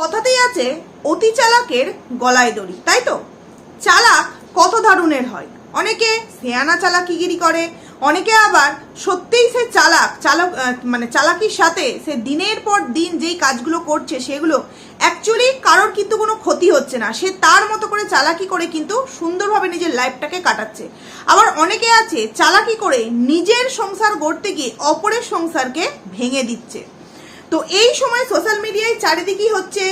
কথাতেই আছে, অতি চালাকের গলায় দড়ি, তাই তো? চালাক কত ধরনের হয়। অনেকে সেয়ানা চালাকিগিরি করে, অনেকে আবার সত্যিই সে চালাক, চালক মানে চালাকির সাথে সে দিনের পর দিন যেই কাজগুলো করছে, সেগুলো অ্যাকচুয়ালি কারোর কিন্তু কোনো ক্ষতি হচ্ছে না। সে তার মতো করে চালাকি করে কিন্তু সুন্দরভাবে নিজের লাইফটাকে কাটাচ্ছে। আবার অনেকে আছে, চালাকি করে নিজের সংসার গড়তে গিয়ে অপরের সংসারকে ভেঙে দিচ্ছে। তো এই সময় সোশ্যাল মিডিয়ায় চারিদিকেই হচ্ছে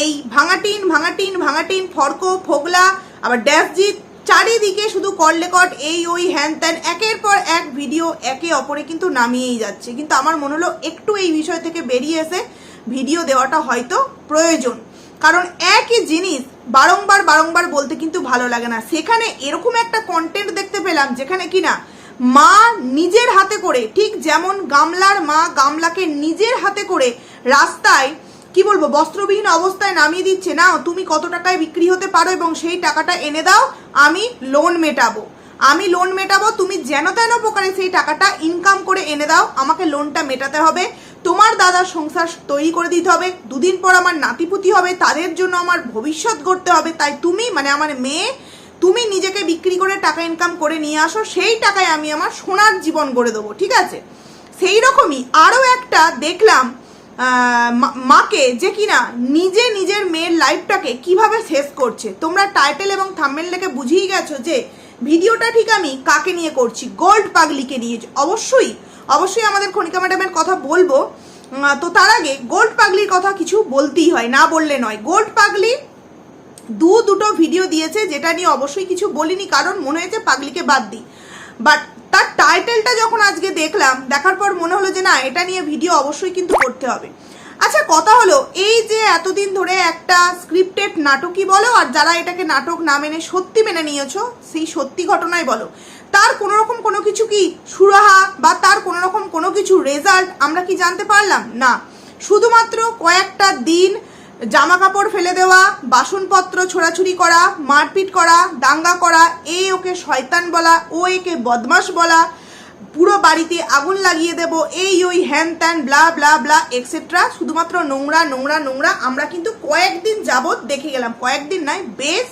এই ভাঙাটিন ভাঙাটিন ভাঙাটিন ফরকো ফোগলা, আবার ড্যাশজিৎ, চারিদিকে শুধু কট এই, ওই, হ্যান ত্যান, একের পর এক ভিডিও একে অপরে কিন্তু নামিয়েই যাচ্ছে। কিন্তু আমার মনে হলো একটু এই বিষয় থেকে বেরিয়ে এসে ভিডিও দেওয়াটা হয়তো প্রয়োজন। কারণ একই জিনিস বারংবার বারংবার বলতে কিন্তু ভালো লাগে না। সেখানে এরকম একটা কন্টেন্ট দেখতে পেলাম, যেখানে কিনা মা নিজের হাতে করে, ঠিক যেমন গামলার মা গামলাকে নিজের হাতে করে রাস্তায়, কি বলব, বস্ত্রবিহীন অবস্থায় নামিয়ে দিচ্ছে, না, তুমি কত টাকায় বিক্রি হতে পারো এবং সেই টাকাটা এনে দাও, আমি লোন মেটাবো। আমি লোন মেটাবো, তুমি যেন তেন প্রকারে সেই টাকাটা ইনকাম করে এনে দাও, আমাকে লোনটা মেটাতে হবে। তোমার দাদার সংসার তৈরি করে দিতে হবে, দুদিন পর আমার নাতিপুতি হবে, তাদের জন্য আমার ভবিষ্যৎ গড়তে হবে। তাই তুমি মানে আমার মেয়ে তুমি নিজেকে বিক্রি করে টাকা ইনকাম করে নিয়ে আসো, সেই টাকায় আমি আমার সোনার জীবন গড়ে দেবো, ঠিক আছে? সেই রকমই আরও একটা দেখলাম মাকে যে কিনা নিজে নিজের মেয়ের লাইফটাকে কীভাবে শেষ করছে। তোমরা টাইটেল এবং থাম্বেল দেখে বুঝিয়ে গেছো যে ভিডিওটা ঠিক আমি কাকে নিয়ে করছি গোল্ড পাগলিকে নিয়ে। অবশ্যই অবশ্যই আমাদের খনিকা ম্যাডামের কথা বলব। তো তার আগে গোল্ড পাগলির কথা কিছু বলতেই হয়, না বললে নয়। গোল্ড পাগলি দু দুটো ভিডিও দিয়েছে, যেটা নিয়ে অবশ্যই কিছু বলিনি, কারণ মনে হয়েছে পাগলিকে বাদ দিই। বাট তার টাইটেলটা যখন আজকে দেখলাম, দেখার পর মনে হলো যে না, এটা নিয়ে ভিডিও অবশ্যই কিন্তু করতে হবে। আচ্ছা কথা হলো, এই যে এতদিন ধরে একটা স্ক্রিপ্টেড নাটকই বলো, আর যারা এটাকে নাটক না মেনে সত্যি মেনে নিয়েছো, সেই সত্যি ঘটনাই বলো। তার কোনো রকম কোনো কিছু কি সুরাহা, বা তার কোনো রকম কোনো কিছু রেজাল্ট আমরা কি জানতে পারলাম? না। শুধুমাত্র কয়েকটা দিন জামা কাপড় ফেলে দেওয়া, বাসনপত্র ছোড়াছুড়ি করা, মারপিট করা, দাঙ্গা করা, এ ওকে শয়তান বলা, ও একে বদমাস বলা, পুরো বাড়িতে আগুন লাগিয়ে দেব, এই ওই হ্যান ত্যান, ব্লা ব্লা ব্লা এক্সেট্রা শুধুমাত্র নোংরা নোংরা নোংরা, আমরা কিন্তু কয়েকদিন যাবৎ দেখে গেলাম, কয়েকদিন নয় বেশ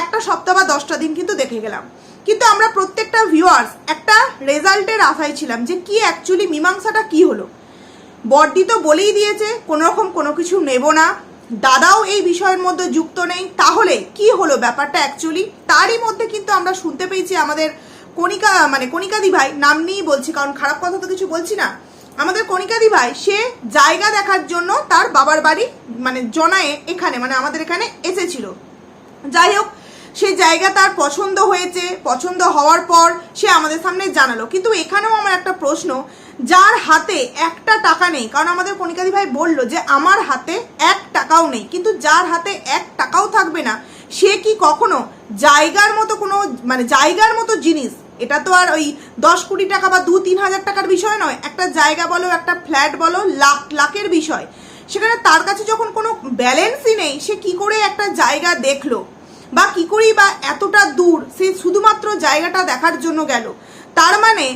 একটা সপ্তাহ বা দশটা দিন কিন্তু দেখে গেলাম। কিন্তু আমরা প্রত্যেকটা ভিউয়ার্স একটা রেজাল্টের আশায় ছিলাম যে কি অ্যাকচুয়ালি মীমাংসাটা কি হলো। বর্দি তো বলেই দিয়েছে, কোনো রকম কোনো কিছু নেব না। দাদাও এই বিষয়ের মধ্যে যুক্ত নেই। তাহলে কি হলো ব্যাপারটা অ্যাকচুয়ালি তারই মধ্যে কিন্তু আমরা শুনতে পেয়েছি আমাদের কণিকা মানে কণিকাদি ভাই, নাম নিয়েই বলছি, কারণ খারাপ কথা তো কিছু বলছি না। আমাদের কণিকাদি ভাই, সে জায়গা দেখার জন্য তার বাবার বাড়ি মানে জনায়ে এখানে মানে আমাদের এখানে এসেছিল। যাই হোক সেই জায়গা তার পছন্দ হয়েছে, পছন্দ হওয়ার পর সে আমাদের সামনে জানালো। কিন্তু এখানেও আমার একটা প্রশ্ন, যার হাতে একটা টাকা নেই, কারণ আমাদের কণিকাদি ভাই বলল যে আমার হাতে এক টাকাও নেই, কিন্তু যার হাতে এক টাকাও থাকবে না, সে কি কখনো জায়গার মতো কোনো মানে জায়গার মতো জিনিস, এটা তো আর ওই দশ কোটি টাকা বা দু, তিন হাজার টাকার বিষয় নয়, একটা জায়গা বলো, একটা ফ্ল্যাট বলো, লাখ, লাখের বিষয়। সেখানে তার কাছে যখন কোনো ব্যালেন্সই নেই, সে কি করে একটা জায়গা দেখল? বা কি করেই বা এতটা দূর সে শুধুমাত্র জায়গাটা দেখার জন্য গেল? তার মানে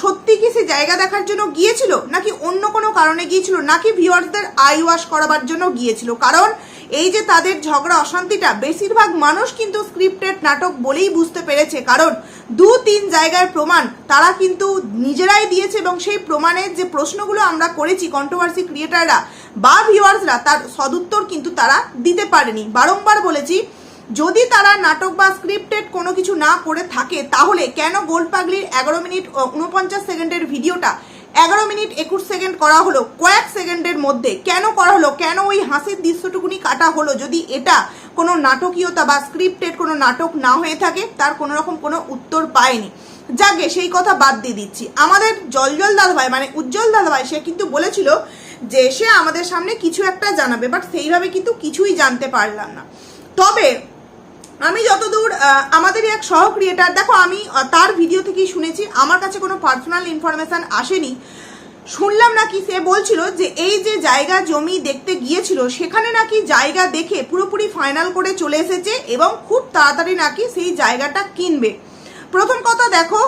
সত্যি কি সে জায়গা দেখার জন্য গিয়েছিল? নাকি অন্য কোনো কারণে গিয়েছিল? নাকি ভিউয়ার্সদের আই ওয়াশ করাবার জন্য গিয়েছিল? কারণ এই যে তাদের ঝগড়া, অশান্তিটা, বেশিরভাগ মানুষ কিন্তু স্ক্রিপ্টেড নাটক বলেই বুঝতে পেরেছে। কারণ দু তিন জায়গার প্রমাণ তারা কিন্তু নিজেরাই দিয়েছে এবং সেই প্রমাণের যে প্রশ্নগুলো আমরা করেছি কন্ট্রোভার্সি ক্রিয়েটাররা বা ভিউয়ার্সরা তার সদুত্তর কিন্তু তারা দিতে পারেনি। বারংবার বলেছি যদি তারা নাটক বা স্ক্রিপ্টেড কোনো কিছু না করে থাকে, তাহলে কেন গোল্ড পাগলির এগারো মিনিট উনপঞ্চাশ সেকেন্ডের ভিডিওটা এগারো মিনিট একুশ সেকেন্ড করা হলো, কয়েক সেকেন্ডের মধ্যে কেন করা হলো, কেন ওই হাসির দৃশ্যটুকুনি কাটা হলো যদি এটা কোনো নাটকীয়তা বা স্ক্রিপ্টেড কোনো নাটক না হয়ে থাকে, তার কোনো রকম কোনো উত্তর পায়নি। যাকে সেই কথা বাদ দিয়ে দিচ্ছি। আমাদের জলজল দাদাভাই মানে উজ্জ্বল দাদাভাই, সে কিন্তু বলেছিল যে সে আমাদের সামনে কিছু একটা জানাবে বাট সেইভাবে কিন্তু কিছুই জানতে পারলাম না। তবে আমি যতদূর আমাদের আমাদেরই এক সহ ক্রিয়েটার দেখো আমি তার ভিডিও থেকেই শুনেছি, আমার কাছে কোনো পার্সোনাল ইনফরমেশান আসেনি। শুনলাম নাকি সে বলছিল যে এই যে জায়গা জমি দেখতে গিয়েছিল, সেখানে নাকি জায়গা দেখে পুরোপুরি ফাইনাল করে চলে এসেছে এবং খুব তাড়াতাড়ি নাকি সেই জায়গাটা কিনবে। প্রথম কথা দেখো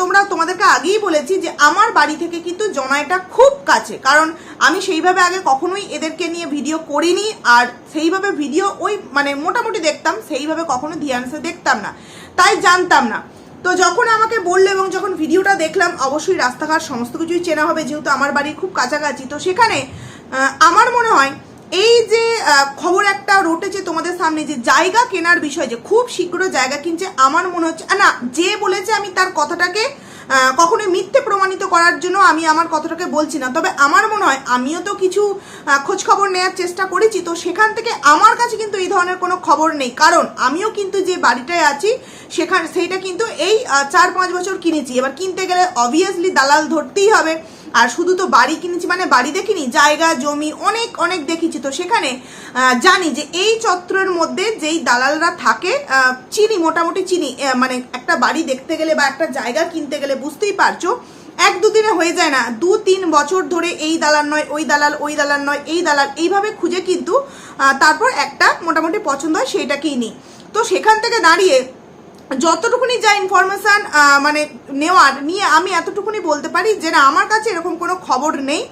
তোমরা তোমাদেরকে আগেই বলেছি যে আমার বাড়ি থেকে কিন্তু জনাইটা খুব কাছে। কারণ আমি সেইভাবে আগে কখনোই এদেরকে নিয়ে ভিডিও করিনি, আর সেইভাবে ভিডিও ওই মানে মোটামুটি দেখতাম, সেইভাবে কখনো ধ্যানসে দেখতাম না। তাই জানতাম না। তো যখন আমাকে বলল এবং যখন ভিডিওটা দেখলাম, অবশ্যই রাস্তাঘাট সমস্ত কিছুই চেনা হবে, যেহেতু আমার বাড়ি খুব কাছাকাছি। তো সেখানে আমার মনে হয় এই যে খবর একটা রটেছে তোমাদের সামনে যে জায়গা কেনার বিষয় যে খুব শীঘ্র জায়গা কিনছে আমার মনে হচ্ছে না যে বলেছে আমি তার কথাটাকে কখনোই মিথ্যে প্রমাণিত করার জন্য আমি আমার কথাটাকে বলছি না। তবে আমার মনে হয় আমিও তো কিছু আহ, খোঁজ খবর নেওয়ার চেষ্টা করেছি তো সেখান থেকে আমার কাছে কিন্তু এই ধরনের কোনো খবর নেই। কারণ আমিও কিন্তু যে বাড়িটায় আছি সেখান সেইটা কিন্তু এই চার পাঁচ বছর কিনেছি। এবার কিনতে গেলে অবভিয়াসলি দালাল ধরতেই হবে। আর শুধু তো বাড়ি কিনেছি মানে বাড়ি দেখিনি, জায়গা, জমি, অনেক অনেক দেখেছি। তো সেখানে জানি যে এই চত্বরের মধ্যে যেই দালালরা থাকে চিনি, মোটামুটি চিনি মানে একটা বাড়ি দেখতে গেলে বা একটা জায়গা কিনতে গেলে বুঝতেই পারছ, এক দুদিনে হয়ে যায় না। দু, তিন বছর ধরে এই দালাল নয়, ওই দালাল ওই দালাল নয়, এই দালাল, এইভাবে খুঁজে কিন্তু তারপর একটা মোটামুটি পছন্দ হয় সেইটাকেই নিই। তো সেখান থেকে দাঁড়িয়ে যতটুকুনি যা ইনফরমেশান মানে নেওয়ার, নিয়ে আমি এতটুকুনি বলতে পারি যে না, আমার কাছে এরকম কোনো খবর নেই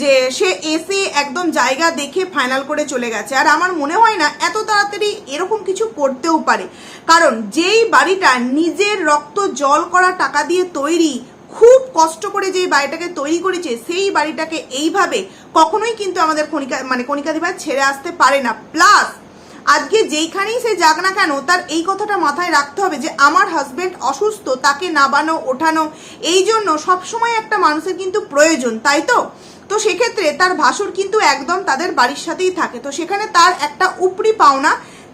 যে সে এসে একদম জায়গা দেখে ফাইনাল করে চলে গেছে। আর আমার মনে হয় না, এত তাড়াতাড়ি এরকম কিছু করতেও পারে। কারণ যেই বাড়িটা নিজের রক্ত জল করা টাকা দিয়ে তৈরি, খুব কষ্ট করে যে বাড়িটাকে তৈরি করেছে, সেই বাড়িটাকে এইভাবে কখনোই কিন্তু আমাদের কণিকা মানে কণিকাধিবাদ ছেড়ে আসতে পারে না। প্লাস আজকে যেইখানেই সে যাক না কেন, তার এই কথাটা মাথায় রাখতে হবে যে, আমার হাজবেন্ড অসুস্থ, তাকে নাবানো ওঠানো, এই জন্য সবসময় একটা মানুষের কিন্তু প্রয়োজন, তাই তো? তো সেক্ষেত্রে তার ভাসুর কিন্তু একদম তাদের বাড়ির সাথেই থাকে। তো সেখানে তার একটা উপরি পাওনা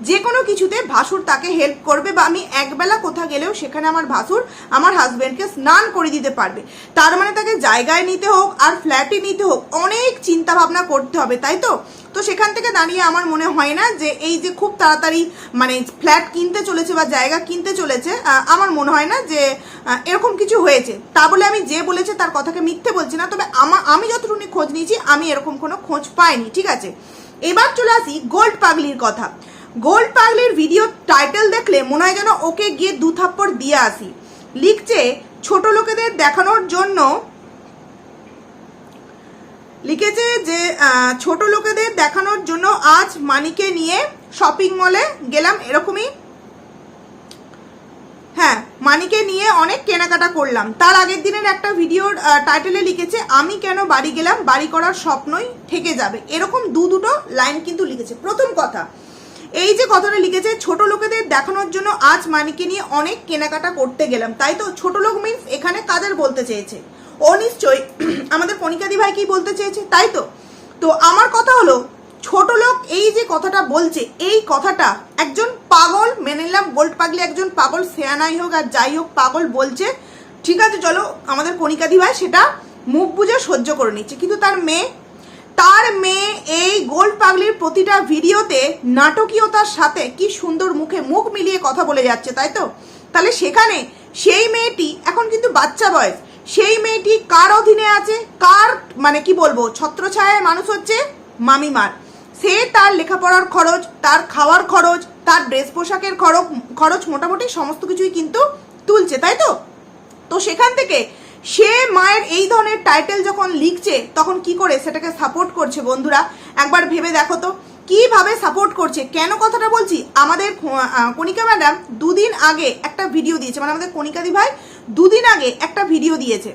যে কোনো কিছুতে ভাসুর তাকে হেল্প করবে বা আমি একবেলা কোথা গেলেও সেখানে আমার ভাসুর আমার হাজব্যান্ডকে স্নান করে দিতে পারবে। তার মানে তাকে জায়গায় নিতে হোক আর ফ্ল্যাটে নিতে হোক অনেক চিন্তা ভাবনা করতে হবে, তাই তো? তো সেখান থেকে দাঁড়িয়ে আমার মনে হয় না যে এই যে খুব তাড়াতাড়ি মানে ফ্ল্যাট কিনতে চলেছে বা জায়গা কিনতে চলেছে আমার মনে হয় না যে এরকম কিছু হয়েছে। তা বলে আমি যে বলেছে তার কথাকে মিথ্যে বলছি না, তবে আমার আমি যতটুকু খোঁজ নিয়েছি, আমি এরকম কোনো খোঁজ পাইনি, ঠিক আছে? এবার চলে আসি গোল্ড পাগলির কথা। গোল্ড পাগলির ভিডিও টাইটেল দেখলে মনে হয় যেন ওকে গিয়ে দু থাপ্পড় দিয়ে আসি। লিখছে, ছোট লোকেদের দেখানোর জন্য লিখেছে যে ছোট লোকেদের দেখানোর জন্য আজ মানিকে নিয়ে শপিং মলে গেলাম এরকমই। হ্যাঁ মানিকে নিয়ে অনেক কেনাকাটা করলাম। তার আগের দিনের একটা ভিডিওর টাইটেলে লিখেছে, আমি কেন বাড়ি গেলাম? বাড়ি করার স্বপ্নই থেকে যাবে। এরকম দু দুটো লাইন কিন্তু লিখেছে। প্রথম কথা এই যে কথাটা লিখেছে, ছোট লোকেদের দেখানোর জন্য আজ মানিকে নিয়ে অনেক কেনাকাটা করতে গেলাম। তাই তো? ছোট লোক মিন্স এখানে কাদের বলতে চেয়েছে। ও আমাদের কণিকাদি ভাই কি বলতে চেয়েছে? তাই তো? তো আমার কথা হলো, ছোট লোক এই যে কথাটা বলছে, এই কথাটা একজন পাগল, মেনে নিলাম, গোল্ড পাগলি একজন পাগল, সেয়ানাই হোক আর যাই হোক, পাগল বলছে, ঠিক আছে, চলো, আমাদের কণিকাদি ভাই সেটা মুখ বুঝে সহ্য করে নিচ্ছে। কিন্তু তার মেয়ে তার মেয়ে এই গোল্ড পাগলির প্রতিটা ভিডিওতে নাটকীয়তার সাথে কি সুন্দর মুখে মুখ মিলিয়ে কথা বলে যাচ্ছে, তাই তো? তাহলে সেখানে সেই মেয়েটি এখন কিন্তু বাচ্চা বয়স। সেই মেয়েটি কার অধীনে আছে? কার মানে কি বলব, ছত্রছায়ায় মানুষ হচ্ছে মামিমার। সে তার লেখাপড়ার খরচ, তার খাওয়ার খরচ, তার ড্রেস পোশাকের খরচ খরচ মোটামুটি সমস্ত কিছুই কিন্তু তুলছে, তাই তো? তো সেখান থেকে সে মায়ের এই ধরনের টাইটেল যখন লিখছে, তখন কি করে সেটাকে সাপোর্ট করছে বন্ধুরা? একবার ভেবে দেখো তো, কীভাবে সাপোর্ট করছে? কেন কথাটা বলছি? আমাদের কণিকা ম্যাডাম দুদিন আগে একটা ভিডিও দিয়েছে। মানে আমাদের কণিকাদি ভাই দুদিন আগে একটা ভিডিও দিয়েছে।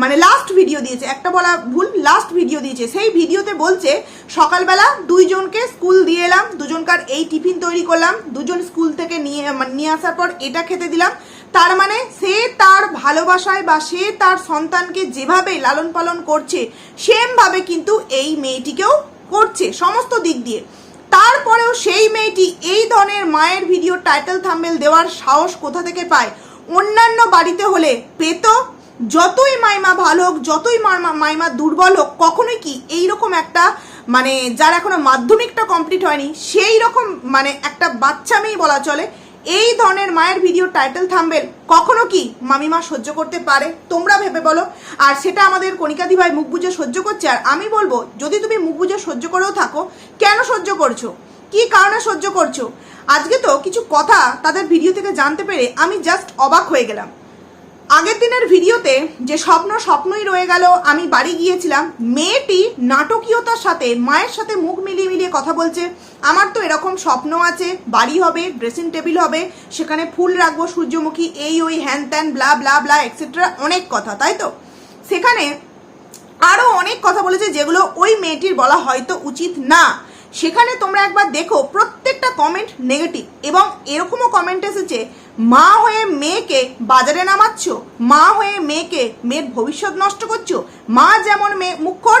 মানে লাস্ট ভিডিও দিয়েছে। একটা বলা ভুল লাস্ট ভিডিও দিয়েছে। সেই ভিডিওতে বলছে, সকালবেলা দুইজনকে স্কুল দিয়ে এলাম, দুজনকার এই টিফিন তৈরি করলাম, দুজন স্কুল থেকে নিয়ে মানে নিয়ে আসার পর এটা খেতে দিলাম তার মানে সে তার ভালোবাসায় বা সে তার সন্তানকে যেভাবে লালন পালন করছে, সেমভাবে কিন্তু এই মেয়েটিকেও করছে সমস্ত দিক দিয়ে। তারপরেও সেই মেয়েটি এই ধরনের মায়ের ভিডিও টাইটেল থাম্বেল দেওয়ার সাহস কোথা থেকে পায়? অন্যান্য বাড়িতে হলে পেত, যতই মাইমা ভালো হোক, যতই মাইমা দুর্বল হোক, কখনোই কি এইরকম একটা মানে যার এখনও মাধ্যমিকটা কমপ্লিট হয়নি সেই রকম মানে একটা বাচ্চা মেয়ে বলা চলে এই ধরনের মায়ের ভিডিও টাইটেল থাম্বেল কখনো কি মামিমা সহ্য করতে পারে? তোমরা ভেবে বলো। আর সেটা আমাদের কণিকাদি ভাই মুখ বুঝে সহ্য করছে। আর আমি বলব, যদি তুমি মুখ বুঝে সহ্য করেও থাকো, কেন সহ্য করছ? কি কারণে সহ্য করছ? আজকে তো কিছু কথা তাদের ভিডিও থেকে জানতে পেরে আমি জাস্ট অবাক হয়ে গেলাম। আগের দিনের ভিডিওতে যে স্বপ্ন স্বপ্নই রয়ে গেল, আমি বাড়ি গিয়েছিলাম। মেয়েটি নাটকীয়তার সাথে, মায়ের সাথে মুখ মিলিয়ে মিলিয়ে কথা বলছে, আমার তো এরকম স্বপ্ন আছে, বাড়ি হবে ড্রেসিং টেবিল হবে, সেখানে ফুল রাখব, সূর্যমুখী, এই ওই হ্যান ত্যান ব্লা ব্লা ব্লা এক্সেট্রা অনেক কথা, তাই তো? সেখানে আরও অনেক কথা বলেছে, যেগুলো ওই মেয়েটির বলা হয়তো উচিত না। সেখানে তোমরা একবার দেখো প্রত্যেকটা কমেন্ট নেগেটিভ এবং এরকমও কমেন্ট এসেছে, মা হয়ে মেয়েকে বাজারে নামাচ্ছ, মা হয়ে মেয়েকে মেয়ের ভবিষ্যৎ নষ্ট করছ, মা যেমন মেয়ে মুখর,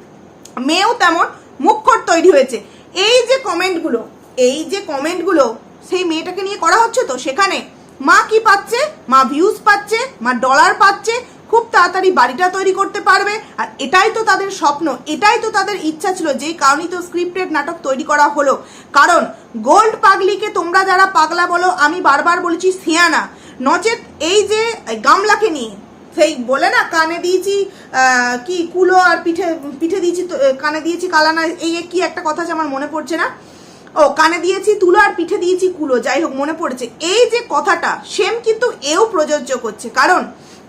মেয়েও তেমন মুখর তৈরি হয়েছে। এই যে কমেন্টগুলো এই যে কমেন্টগুলো সেই মেয়েটাকে নিয়ে করা হচ্ছে তো? সেখানে মা কি পাচ্ছে? মা ভিউজ পাচ্ছে, মা ডলার পাচ্ছে খুব তাড়াতাড়ি বাড়িটা তৈরি করতে পারবে। আর এটাই তো তাদের স্বপ্ন, এটাই তো তাদের ইচ্ছা ছিল যেই কারণেই তো স্ক্রিপ্টেড নাটক তৈরি করা হলো। কারণ গোল্ড পাগলিকে তোমরা যারা পাগলা বলো, আমি বারবার বলেছি সিয়ানা, নচেত এই যে গামলাকে নিয়ে, সেই বলে না, কানে দিয়েছি কি কুলো আর পিঠে পিঠে দিয়েছি কানে দিয়েছি কালানা, এই কি একটা কথা আছে আমার মনে পড়ছে না? ও, কানে দিয়েছি তুলো আর পিঠে দিয়েছি কুলো, যাই হোক, মনে পড়েছে। এই যে কথাটা, সেম কিন্তু এও প্রযোজ্য করছে। কারণ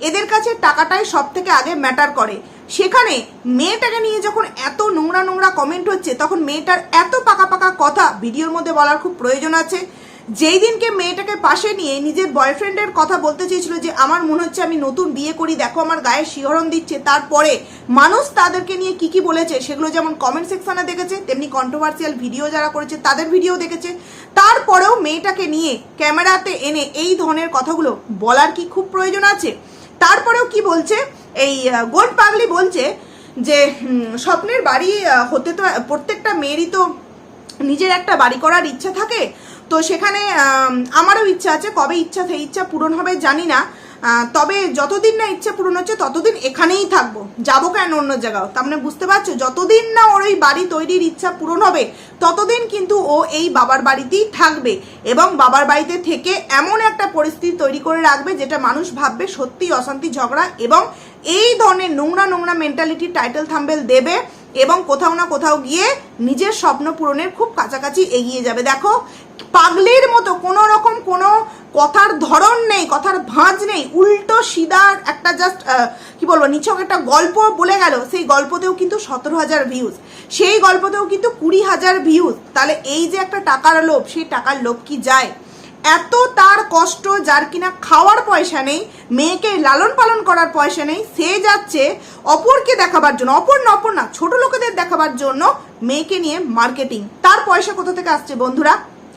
এদের কাছে টাকাটাই সব থেকে আগে ম্যাটার করে। সেখানে মেয়েটাকে নিয়ে যখন এত নোংরা নোংরা কমেন্ট হচ্ছে, তখন মেয়েটার এত পাকা পাকা কথা ভিডিওর মধ্যে বলার খুব প্রয়োজন আছে। যেই দিনকে মেয়েটাকে পাশে নিয়ে নিজের বয়ফ্রেন্ডের কথা বলতে চেয়েছিল যে, আমার মনে হচ্ছে আমি নতুন বিয়ে করি, দেখো আমার গায়ে শিহরণ দিচ্ছে। তারপরে মানুষ তাদেরকে নিয়ে কি কি বলেছে, সেগুলো যেমন কমেন্ট সেকশনে দেখেছে, তেমনি কন্ট্রোভার্সিয়াল ভিডিও যারা করেছে, তাদের ভিডিও দেখেছে। তারপরেও মেয়েটাকে নিয়ে ক্যামেরাতে এনে এই ধরনের কথাগুলো বলার কি খুব প্রয়োজন আছে? তারপরেও কি বলছে? এই গোট পাগলি বলছে যে স্বপ্নের বাড়ি হতে তো প্রত্যেকটা মেয়েরই তো নিজের একটা বাড়ি করার ইচ্ছা থাকে। তো সেখানে আমারও ইচ্ছা আছে, কবে ইচ্ছা সেই ইচ্ছা পূরণ হবে জানি না। তবে যতদিন না ইচ্ছা পূরণ হচ্ছে, ততদিন এখানেই থাকব। যাব কেন অন্য জায়গাও? তার মানে বুঝতে পারছ? যতদিন না ওর ওই বাড়ি তৈরির ইচ্ছা পূরণ হবে, ততদিন কিন্তু ও এই বাবার বাড়িতেই থাকবে এবং বাবার বাড়িতে থেকে এমন একটা পরিস্থিতি তৈরি করে রাখবে যেটা মানুষ ভাববে সত্যি অশান্তি, ঝগড়া এবং এই ধরনের নোংরা নোংরা মেন্টালিটি টাইটেল থাম্বেল দেবে এবং কোথাও না কোথাও গিয়ে নিজের স্বপ্ন পূরণের খুব কাছাকাছি এগিয়ে যাবে। দেখো, পাগলির মতো কোনো রকম কোনো কথার ধরন নেই, কথার ভাঁজ নেই, উল্টো সিধার একটা জাস্ট কি বলব, নিছক একটা গল্প বলে গেল, সেই গল্পতেও কিন্তু সতেরো হাজার ভিউজ সেই গল্পতেও কিন্তু কুড়ি হাজার ভিউজ তাহলে এই যে একটা টাকার লোভ, সেই টাকার লোভ কি যায়? এত তার কষ্ট, যার কিনা খাওয়ার পয়সা নেই, মেয়েকে লালন পালন করার পয়সা নেই, সে যাচ্ছে অপরকে দেখাবার জন্য অপর না অপর না ছোট লোকেদের দেখাবার জন্য মেয়েকে নিয়ে মার্কেটিং তার পয়সা কোথা থেকে আসছে বন্ধুরা?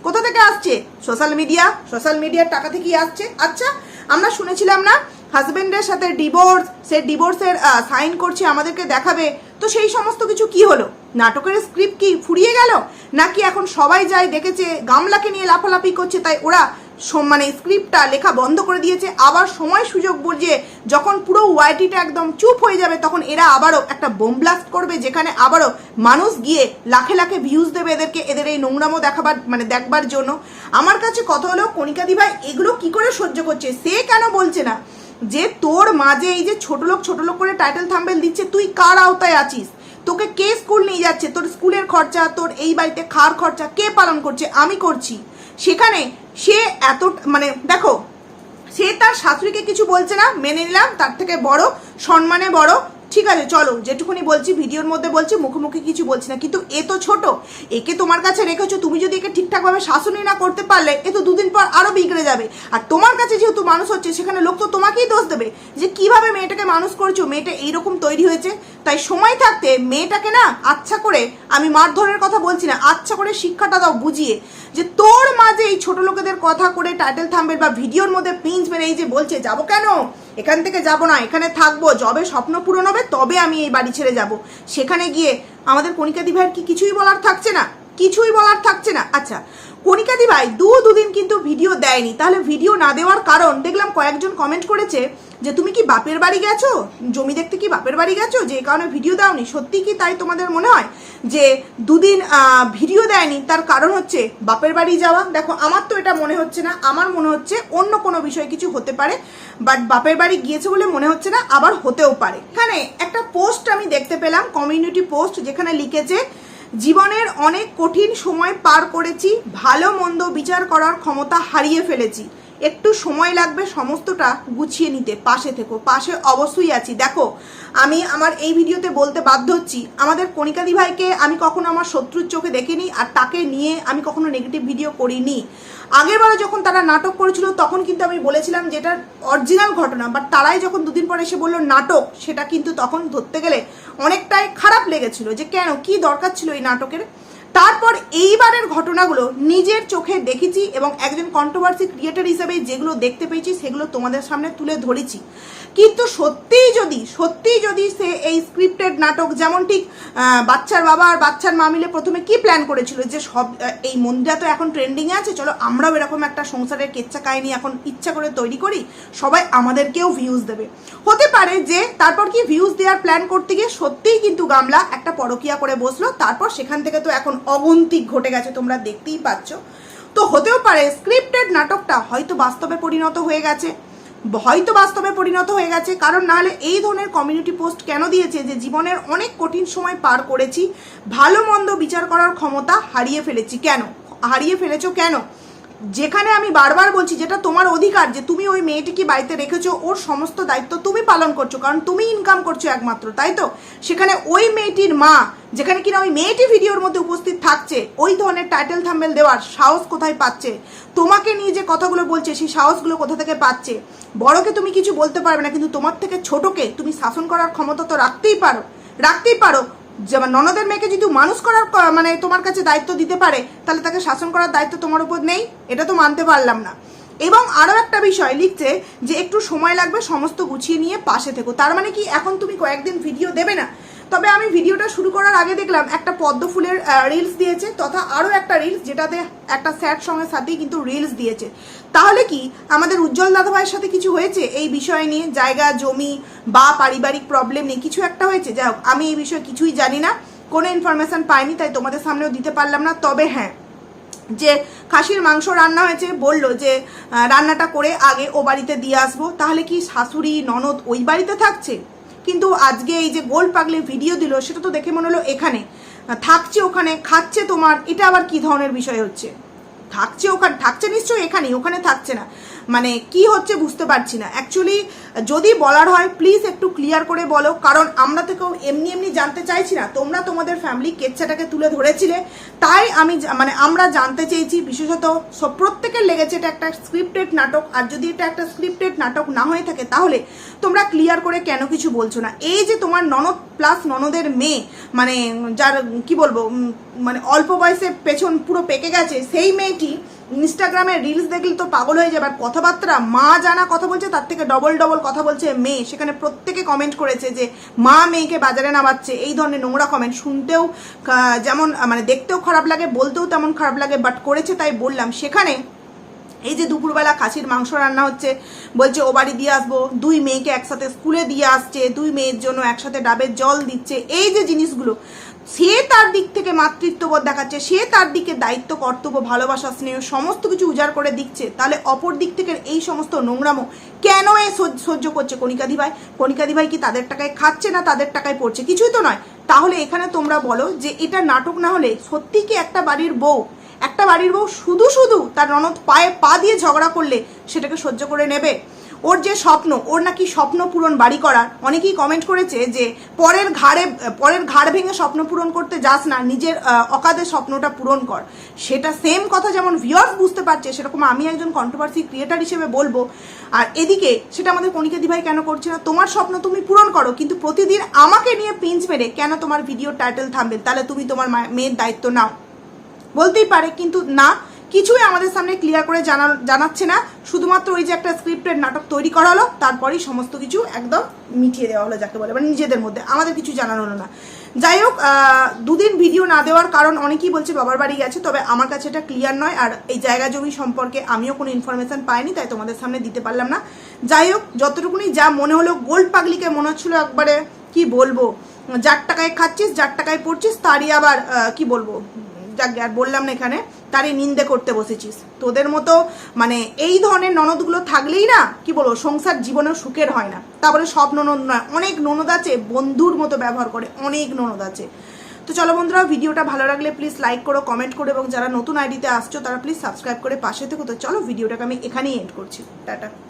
কোথা থেকে আসছে? সোশ্যাল মিডিয়া সোশ্যাল মিডিয়ার টাকা থেকেই আসছে। আচ্ছা আমরা শুনেছিলাম না হাজবেন্ডের সাথে ডিভোর্স সে ডিভোর্সের সাইন করছে, আমাদেরকে দেখাবে। তো সেই সমস্ত কিছু কি হলো? নাটকের স্ক্রিপ্ট কি ফুরিয়ে গেল? নাকি এখন সবাই যায় দেখেছে, গামলাকে নিয়ে লাফালাফি করছে, তাই ওরা মানে স্ক্রিপ্টটা লেখা বন্ধ করে দিয়েছে। আবার সময় সুযোগ বুঝিয়ে যখন পুরো ওয়াইটিটা একদম চুপ হয়ে যাবে, তখন এরা আবারও একটা বোম ব্লাস্ট করবে, যেখানে আবারও মানুষ গিয়ে লাখে লাখে ভিউজ দেবে এদেরকে, এদের এই নোংরামো দেখাবার মানে দেখবার জন্য। আমার কাছে কথা হলো কণিকা দিভাই এগুলো কি করে সহ্য করছে? সে কেন বলছে না? যে তোর মাঝে এই যে ছোট লোক ছোট লোক করে টাইটেল থাম্বেল দিচ্ছে, তুই কার আওতায় আছিস? তোকে কে স্কুল নিয়ে যাচ্ছে? তোর স্কুলের খরচা, তোর এই বাড়িতে খাওয়ার খরচা কে পালন করছে? আমি করছি। সেখানে সে এত মানে দেখো, সে তার শাশুড়িকে কিছু বলছে না, মেনে নিলাম, তার থেকে বড়, সম্মানে বড় ঠিক আছে, চলো, যেটুকুনি বলছি, ভিডিওর মধ্যে বলছি, মুখোমুখি কিছু বলছি না। কিন্তু এ তো ছোট, একে তোমার কাছে রেখেছো, তুমি যদি একে ঠিকঠাকভাবে শাসনই না করতে পারলে, এ তো দুদিন পর আরও বিগড়ে যাবে। আর তোমার কাছে যেহেতু মানুষ হচ্ছে, সেখানে লোক তো তোমাকেই দোষ দেবে। যে কীভাবে মেয়েটাকে মানুষ করেছ, মেয়েটা এইরকম তৈরি হয়েছে। তাই সময় থাকতে মেয়েটাকে না আচ্ছা করে, আমি মারধরের কথা বলছি না আচ্ছা করে শিক্ষাটা দাও বুঝিয়ে। যে তোর মাঝে এই ছোট লোকেদের কথা করে টাইটেল থাম্বেল বা ভিডিওর মধ্যে পিঞ্চ মেরে এই যে বলছে, যাব কেন? এখান থেকে যাব না, এখানে থাকব, যবে স্বপ্ন পূরণ হবে তবে আমি এই বাড়ি ছেড়ে যাব। সেখানে গিয়ে আমাদের কণিকা ভাইয়ের কি কিছুই বলার থাকছে না? কিছুই বলার থাকছে না। আচ্ছা কণিকা দিভাই দু দুদিন কিন্তু ভিডিও দেয়নি। তাহলে ভিডিও না দেওয়ার কারণ, দেখলাম কয়েকজন কমেন্ট করেছে যে, তুমি কি বাপের বাড়ি গেছো? জমি দেখতে কি বাপের বাড়ি গেছো? যে কারণে ভিডিও দাওনি? সত্যি কি তাই তোমাদের মনে হয়? যে, দুদিন ভিডিও দেয়নি, তার কারণ হচ্ছে বাপের বাড়ি যাওয়া। দেখো, আমার তো এটা মনে হচ্ছে না। আমার মনে হচ্ছে অন্য কোনো বিষয় কিছু হতে পারে বাট বাপের বাড়ি গিয়েছে বলে মনে হচ্ছে না, আবার হতেও পারে। এখানে একটা পোস্ট আমি দেখতে পেলাম কমিউনিটি পোস্ট যেখানে লিখেছে জীবনের অনেক কঠিন সময় পার করেছি, ভালো মন্দ বিচার করার ক্ষমতা হারিয়ে ফেলেছি। একটু সময় লাগবে সমস্তটা গুছিয়ে নিতে, পাশে থেকো, পাশে অবশ্যই আছি। দেখো, আমি আমার এই ভিডিওতে বলতে বাধ্য হচ্ছি, আমাদের কণিকাদি ভাইকে আমি কখনো আমার শত্রুর চোখে দেখিনি আর তাকে নিয়ে আমি কখনো নেগেটিভ ভিডিও করিনি। আগের বারে যখন তারা নাটক করেছিল, তখন কিন্তু আমি বলেছিলাম যে এটা অরিজিনাল ঘটনা বাট তারাই যখন দুদিন পরে এসে বলল নাটক, সেটা কিন্তু তখন ধরতে গেলে অনেকটাই খারাপ লেগেছিল যে কেন কি দরকার ছিল এই নাটকের? তারপর এইবারের ঘটনাগুলো নিজের চোখে দেখেছি এবং একজন কন্ট্রোভার্সি ক্রিয়েটার হিসেবে যেগুলো দেখতে পেয়েছি, সেগুলো তোমাদের সামনে তুলে ধরেছি। কিন্তু সত্যিই যদি সত্যিই যদি সে এই স্ক্রিপ্টেড নাটক যেমন ঠিক বাচ্চার বাবা আর বাচ্চার মা মিলে প্রথমে কি প্ল্যান করেছিল যে সব এই মন্দিরা তো এখন ট্রেন্ডিংয়ে আছে, চলো আমরাও এরকম একটা সংসারের কেচ্চা কাহিনী এখন ইচ্ছা করে তৈরি করি, সবাই আমাদেরকেও ভিউজ দেবে। হতে পারে যে তারপর কি ভিউজ দেওয়ার প্ল্যান করতে গিয়ে সত্যিই কিন্তু গামলা একটা পরকিয়া করে বসল, তারপর সেখান থেকে তো এখন অগন্তিক ঘটে গেছে, তোমরা দেখতেই পাচ্ছ। তো হতেও পারে স্ক্রিপ্টেড নাটকটা হয়তো বাস্তবে পরিণত হয়ে গেছে, হয়তো বাস্তবে পরিণত হয়ে গেছে, কারণ নাহলে এই ধরনের কমিউনিটি পোস্ট কেন দিয়েছে যে জীবনের অনেক কঠিন সময় পার করেছি, ভালো মন্দ বিচার করার ক্ষমতা হারিয়ে ফেলেছি কেন? হারিয়ে ফেলেছ কেন? যেখানে আমি বারবার বলছি যেটা তোমার অধিকার যে তুমি ওই মেয়েটিকে বাড়িতে রেখেছো, ওর সমস্ত দায়িত্ব তুমি পালন করছ, কারণ তুমি ইনকাম করছ একমাত্র, তাই তো? সেখানে ওই মেয়েটির মা, যেখানে কিনা ওই মেয়েটি ভিডিওর মধ্যে উপস্থিত থাকছে, ওই ধরনের টাইটেল থাম্বেল দেওয়ার সাহস কোথায় পাচ্ছে? তোমাকে নিয়ে যে কথাগুলো বলছে, সেই সাহসগুলো কোথা থেকে পাচ্ছে? বড়কে তুমি কিছু বলতে পারবে না, কিন্তু তোমার থেকে ছোটকে তুমি শাসন করার ক্ষমতা তো রাখতেই পারো রাখতেই পারো। ননদের মেয়েকে যদি মানুষ করার মানে তোমার কাছে দায়িত্ব দিতে পারে, তাহলে তাকে শাসন করার দায়িত্ব তোমার উপর নেই, এটা তো মানতে পারলাম না। এবং আরও একটা বিষয় লিখছে যে একটু সময় লাগবে, সমস্ত গুছিয়ে নিয়ে পাশে থেকো। তার মানে কি, এখন তুমি কয়েকদিন ভিডিও দেবে না? তবে আমি ভিডিওটা শুরু করার আগে দেখলাম একটা পদ্ম ফুলের রিলস দিয়েছে, তথা আরও একটা রিলস যেটাতে একটা স্যাড সঙ্গের সাথেই কিন্তু রিলস দিয়েছে। তাহলে কি আমাদের উজ্জ্বল দাদাভাইয়ের সাথে কিছু হয়েছে এই বিষয় নিয়ে? জায়গা, জমি বা পারিবারিক প্রবলেম নিয়ে কিছু একটা হয়েছে? যাই হোক, আমি এই বিষয়ে কিছুই জানি না। কোনো ইনফরমেশন পাইনি, তাই তোমাদের সামনেও দিতে পারলাম না। তবে হ্যাঁ যে খাসির মাংস রান্না হয়েছে, বলল যে রান্নাটা করে আগে ও বাড়িতে দিয়ে আসব। তাহলে কি শাশুড়ি, ননদ ওই বাড়িতে থাকছে? কিন্তু আজকে এই যে গোল পাগলে ভিডিও দিল, সেটা তো দেখে মনে হলো এখানে। থাকছে ওখানে, খাচ্ছে তোমার, এটা আবার কি ধরনের বিষয় হচ্ছে? থাকছে ওখানে, থাকছে নিশ্চয়ই এখানেই, ওখানে থাকছে না। মানে কি হচ্ছে বুঝতে পারছি না। অ্যাকচুয়ালি যদি বলার হয় প্লিজ একটু ক্লিয়ার করে বলো, কারণ আমরা থেকেও এমনি এমনি জানতে চাইছি না। তোমরা তোমাদের ফ্যামিলি কেচ্ছাটাকে তুলে ধরেছিলে। তাই আমি মানে আমরা জানতে চেয়েছি, বিশেষত সব প্রত্যেকের লেগেছে এটা একটা স্ক্রিপ্টেড নাটক। আর যদি এটা একটা স্ক্রিপ্টেড নাটক না হয়ে থাকে, তাহলে তোমরা ক্লিয়ার করে কেন কিছু বলছো না? এই যে তোমার ননদ প্লাস ননদের মেয়ে মানে যার কি বলব মানে অল্প বয়সে পেছন পুরো পেকে গেছে, সেই মেয়েটি ইনস্টাগ্রামে রিলস দেখলে তো পাগল হয়ে যাবে। আর কথাবার্তা, মা জানা কথা বলছে, তার থেকে ডবল ডবল কথা বলছে মেয়ে। সেখানে প্রত্যেকে কমেন্ট করেছে যে, মা মেয়েকে বাজারে নামাচ্ছে। এই ধরনের নোংরা কমেন্ট শুনতেও যেমন মানে দেখতেও খারাপ লাগে, বলতেও তেমন খারাপ লাগে বাট করেছে তাই বললাম। সেখানে এই যে দুপুরবেলা খাসির মাংস রান্না হচ্ছে, বলছে ও বাড়ি দিয়ে আসব। দুই মেয়েকে একসাথে স্কুলে দিয়ে আসছে। দুই মেয়ের জন্য একসাথে ডাবের জল দিচ্ছে। এই যে জিনিসগুলো সে তার দিক থেকে মাতৃত্ববোধ দেখাচ্ছে, সে তার দিকে দায়িত্ব, কর্তব্য, ভালোবাসা, স্নেহ, সমস্ত কিছু উজাড় করে দিচ্ছে, তাহলে অপর দিক থেকে এই সমস্ত নোংরামো কেন এ সহ্য- করছে? কণিকাদি ভাই কণিকাদি ভাই কি তাদের টাকায় খাচ্ছে না তাদের টাকায় পড়ছে? কিছুই তো নয়। তাহলে এখানে তোমরা বলো যে এটা নাটক না হলে সত্যি কি একটা বাড়ির বউ, একটা বাড়ির বউ শুধু শুধু তার ননদ পায়ে পা দিয়ে ঝগড়া করলে সেটাকে সহ্য করে নেবে? ওর যে স্বপ্ন ওর নাকি স্বপ্ন পূরণ বাড়ি করার। অনেকেই কমেন্ট করেছে যে পরের ঘাড়ে পরের ঘাড় ভেঙে স্বপ্ন পূরণ করতে যাস না নিজের আহ, অকাদে স্বপ্নটা পূরণ কর। সেটা সেম কথা যেমন ভিউয়ার্স বুঝতে পারছে সেরকম আমি একজন কন্ট্রোভার্সি ক্রিয়েটার হিসেবে বলব। আর এদিকে সেটা আমাদের কণিকা দিভাই কেন করছে না? তোমার স্বপ্ন তুমি পূরণ করো কিন্তু প্রতিদিন আমাকে নিয়ে পিঞ্চ মেরে কেন তোমার ভিডিও টাইটেল থামবে? তাহলে তুমি তোমার মেয়ের দায়িত্ব নাও। বলতেই পারে কিন্তু না কিছুই আমাদের সামনে ক্লিয়ার করে জানা জানাচ্ছে না। শুধুমাত্র ওই যে একটা স্ক্রিপ্টের নাটক তৈরি করা হলো তারপরেই সমস্ত কিছু একদম মিটিয়ে দেওয়া হলো যাকে বলে মানে নিজেদের মধ্যে, আমাদের কিছু জানানো হলো না। যাই হোক দুদিন ভিডিও না দেওয়ার কারণ অনেকেই বলছে বাবার বাড়ি গেছে, তবে আমার কাছে এটা ক্লিয়ার নয়। আর এই জায়গা জমি সম্পর্কে আমিও কোনো ইনফরমেশন পাইনি, তাই তোমাদের সামনে দিতে পারলাম না। যাই হোক, যতটুকুনি যা মনে হলো, গোল্ড পাগলিকে মনে হচ্ছিল একবারে, কি বলব? যার টাকায় খাচ্ছিস, যার টাকায় পড়ছিস, তারই আবার কি বলব? যাক আর বললাম না এখানে, তারই নিন্দে করতে বসেছিস। তোদের মতো মানে এই ধরনের ননদগুলো থাকলেই না, কি বলব, সংসার জীবনেও সুখের হয় না। তারপরে সব ননদ নয় অনেক ননদ আছে, বন্ধুর মতো ব্যবহার করে, অনেক ননদ আছে। তো চলো বন্ধুরা, ভিডিওটা ভালো লাগলে প্লিজ লাইক করো কমেন্ট করো, এবং যারা নতুন আইডিতে আসছো, তারা প্লিজ সাবস্ক্রাইব করে পাশে থেকো। তো চলো, ভিডিওটাকে আমি এখানেই এন্ড করছি। টাটা।